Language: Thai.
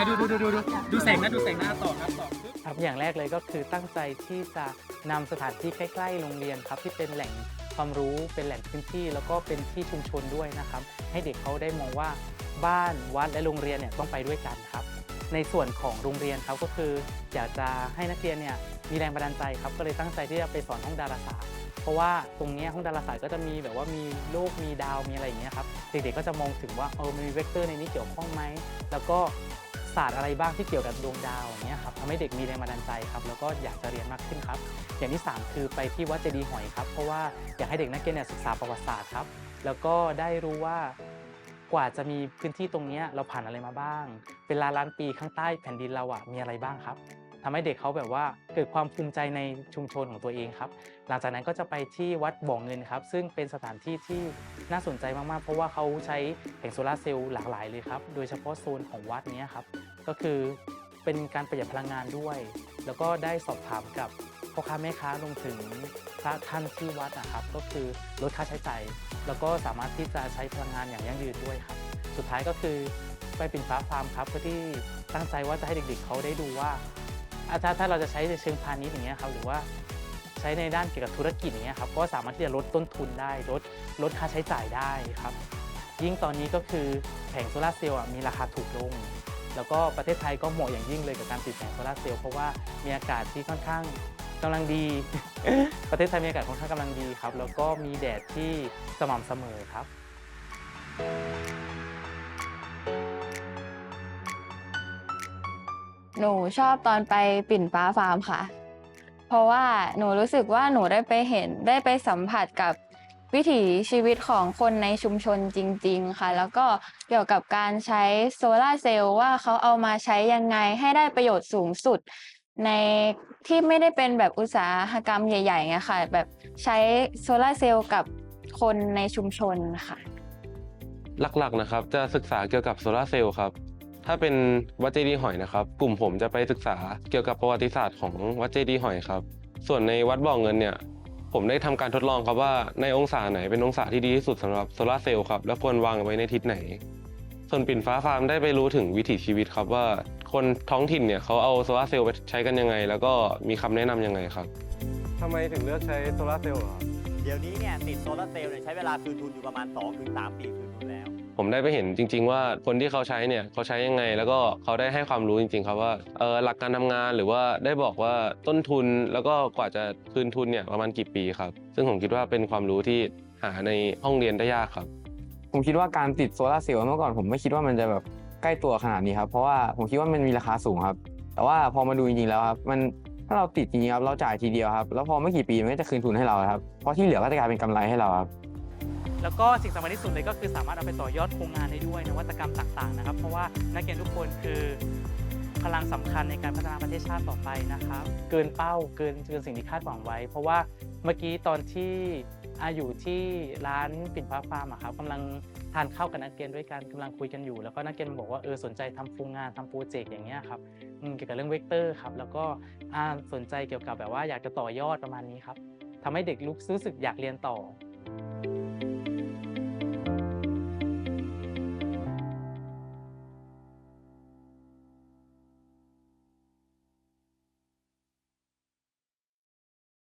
อะดูดูดูดูดูดูแสงนะดูแสงนะต่อครับต่อครับอย่างแรกเลยก็คือตั้งใจที่จะนำสถานที่ใกล้ ๆ โรงเรียนครับ ที่เป็นแหล่งความรู้เป็นแหล่งพื้นที่ แล้วก็เป็นที่ชุมชนด้วยนะครับ ให้เด็กเขาได้มองว่าบ้านวัดและโรงเรียนเนี่ยต้องไปด้วยกันครับ ในส่วนของโรงเรียนครับก็คือ อยากจะให้นักเรียนเนี่ยมีแรงบันดาลใจครับ ก็เลยตั้งใจที่จะไปสอนห้องดาราศาสตร์ เพราะว่าตรงเนี้ยห้องดาราศาสตร์ก็จะมีแบบว่ามีโลกมีดาวมีอะไรอย่างเงี้ยครับ เด็กๆก็จะมองถึงว่าเออมันมีเวกเตอร์ในนี้เกี่ยวข้องไหม แล้วก็ ศาสตร์อะไรบ้างที่เกี่ยวกับดวงดาวอย่างเงี้ยครับทำให้เด็กมีแรงบันดาลใจครับแล้วก็อยากจะเรียนมากขึ้นครับ อย่างที่ 3 คือไปที่วัดเจดีย์หอยครับเพราะว่าอยากให้เด็กนักเรียนเนี่ยศึกษาประวัติศาสตร์ครับแล้วก็ได้รู้ว่ากว่าจะมีพื้นที่ตรงนี้เราผ่านอะไรมาบ้าง เป็นล้านล้านปีข้างใต้แผ่นดินเราอะมีอะไรบ้างครับ ทำให้เด็กเขาแบบว่าเกิดความภูมิใจในชุมชนของตัวเองครับ หลังจากนั้นก็จะไปที่วัดบ่อเงินครับ ซึ่งเป็นสถานที่ที่น่าสนใจมากๆ เพราะว่าเขาใช้แผงโซลาร์เซลล์หลากหลายเลยครับ โดยเฉพาะโซนของวัดนี้ครับ ก็คือเป็นการประหยัดพลังงานด้วย แล้วก็ได้สอบถามกับพ่อค้าแม่ค้ารวมถึงพระท่านที่วัดนะครับ ก็คือลดค่าใช้จ่ายแล้วก็สามารถที่จะใช้พลังงานอย่างยั่งยืนด้วยครับ สุดท้ายก็คือไปปิ่นฟ้าฟาร์มครับเพื่อที่ตั้งใจว่าจะให้เด็กๆเขาได้ดูว่า ถ้าถ้าเราจะใช้ในเชิงพาณิชย์อย่างเงี้ยครับหรือว่าใช้ในด้านเกี่ยวกับธุรกิจอย่างเงี้ยครับก็สามารถที่จะลดต้นทุนได้ลดลดค่าใช้จ่ายได้ครับ ยิ่งตอนนี้ก็คือแผงโซลาร์เซลล์มีราคาถูกลง แล้วก็ประเทศไทยก็เหมาะอย่างยิ่งเลยกับการติดแผงโซลาร์เซลล์เพราะว่ามีอากาศที่ค่อนข้างกำลังดี ประเทศไทยมีอากาศค่อนข้างกำลังดีครับ แล้วก็มีแดดที่สม่ำเสมอครับ หนูชอบตอนไปปิ่นฟ้าฟาร์มค่ะ เพราะว่าหนูรู้สึกว่าหนูได้ไปเห็นได้ไปสัมผัสกับวิถีชีวิตของคนในชุมชนจริง ๆ ค่ะ แล้วก็เกี่ยวกับการใช้โซลาเซลล์ว่าเขาเอามาใช้ยังไงให้ได้ประโยชน์สูงสุด ในที่ไม่ได้เป็นแบบอุตสาหกรรมใหญ่ๆไงค่ะ แบบใช้โซลาเซลล์กับคนในชุมชนค่ะ หลักๆนะครับ จะศึกษาเกี่ยวกับโซลาร์เซลล์ครับ ถ้าเป็นวัดเจดีย์หอยนะครับ กลุ่มผมจะไปศึกษาเกี่ยวกับประวัติศาสตร์ของวัดเจดีย์หอยครับ ส่วนในวัดบ่อเงินเนี่ยผมได้ทำการทดลองครับว่าในองศาไหนเป็นองศาที่ดีที่สุดสำหรับโซลาร์เซลล์ครับและควรวางไว้ในทิศไหน ส่วนปิ่นฟ้าฟาร์มได้ไปรู้ถึงวิถีชีวิตครับว่าคนท้องถิ่นเนี่ยเขาเอาโซลาร์เซลล์ไปใช้กันยังไง แล้วก็มีคำแนะนำยังไงครับทำไมถึงเลือกใช้โซลาร์เซลล์ครับเดี๋ยวนี้เนี่ยติดโซลาร์เซลล์เนี่ยใช้เวลาคืนทุนอยู่ประมาณ2ถึง3ปีคืนทุนแล้ว ผมได้ไปเห็นจริง ๆ ว่าคนที่เขาใช้เนี่ยเขาใช้ยังไง แล้วก็เขาได้ให้ความรู้จริง ๆ ครับว่าเออหลักการทำงานหรือว่าได้บอกว่าต้นทุนแล้วก็กว่าจะคืนทุนเนี่ยประมาณกี่ปีครับ ซึ่งผมคิดว่าเป็นความรู้ที่หาในห้องเรียนได้ยากครับ ผมคิดว่าการติดโซลาร์เซลล์เมื่อก่อนผมไม่คิดว่ามันจะแบบใกล้ตัวขนาดนี้ครับ เพราะว่าผมคิดว่ามันมีราคาสูงครับ แต่ว่าพอมาดูจริงๆแล้วครับมันถ้าเราติดจริงๆครับเราจ่ายทีเดียวครับแล้วพอไม่กี่ปีมันก็จะคืนทุนให้เราครับเพราะที่เหลือก็จะกลายเป็นกำไรให้เราครับ แล้วก็สิ่งสำคัญที่สุดเลยก็คือสามารถเอาไปต่อยอดโครงงานได้ด้วยนวัตกรรมต่างๆนะครับ เพราะว่านักเรียนทุกคนคือพลังสำคัญในการพัฒนาประเทศชาติต่อไปนะครับ เกินเป้าเกินเกินสิ่งที่คาดหวังไว้ เพราะว่าเมื่อกี้ตอนที่อาอยู่ที่ร้านปิ่นฟ้าฟาร์มอะครับกำลังทานข้าวกับนักเรียนด้วยกันกำลังคุยกันอยู่ แล้วก็นักเรียนบอกว่าเออสนใจทำโครงงานทำโปรเจกต์อย่างเงี้ยครับเกี่ยวกับเรื่องเวกเตอร์ครับแล้วก็สนใจเกี่ยวกับแบบว่าอยากจะต่อยอดประมาณนี้ครับทำให้เด็กลุกรู้สึกอยากเรียนต่อ